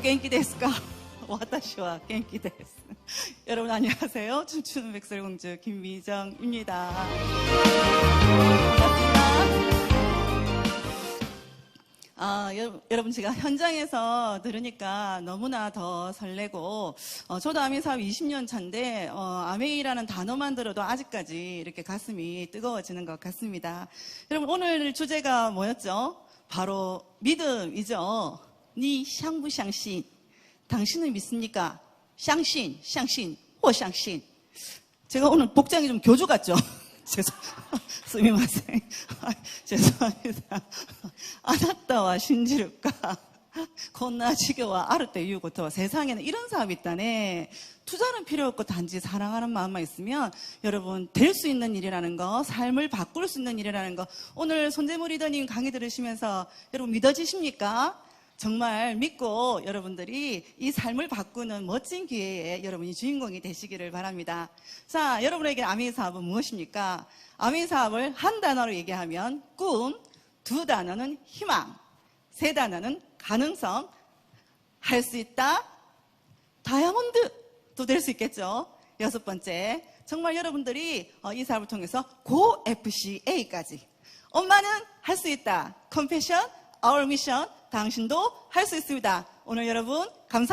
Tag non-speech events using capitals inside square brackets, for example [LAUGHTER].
갱기 데스까? 와타시와 갱기 데스. 여러분 안녕하세요. 춤추는 백설공주 김미정입니다. 아, 여, 여러분 제가 현장에서 들으니까 너무나 더 설레고 어, 저도 아메이 사업 20년 차인데 어, 아메이라는 단어만 들어도 아직까지 이렇게 가슴이 뜨거워지는 것 같습니다. 여러분 오늘 주제가 뭐였죠? 바로 믿음이죠. 니 샹부 샹신 당신은 믿습니까? 샹신 샹신 호 샹신 제가 오늘 복장이 좀 교주 같죠? 죄송, 스미마생. 아, 죄송합니다. 아나타와 [LAUGHS] 신지를까? [LAUGHS] 곤나지교와 아르테 유고토 세상에는 이런 사업이 있다네. 투자는 필요 없고 단지 사랑하는 마음만 있으면 여러분 될 수 있는 일이라는 거, 삶을 바꿀 수 있는 일이라는 거. 오늘 손재무 리더님 강의 들으시면서 여러분 믿어지십니까? 정말 믿고 여러분들이 이 삶을 바꾸는 멋진 기회에 여러분이 주인공이 되시기를 바랍니다. 자, 여러분에게 아미 사업은 무엇입니까? 아미 사업을 한 단어로 얘기하면 꿈, 두 단어는 희망, 세 단어는 가능성, 할 수 있다, 다이아몬드도 될 수 있겠죠. 여섯 번째, 정말 여러분들이 어, 이 사업을 통해서 고 FCA까지 엄마는 할 수 있다. 컴패션, our mission, 당신도 할 수 있습니다. 오늘 여러분 감사.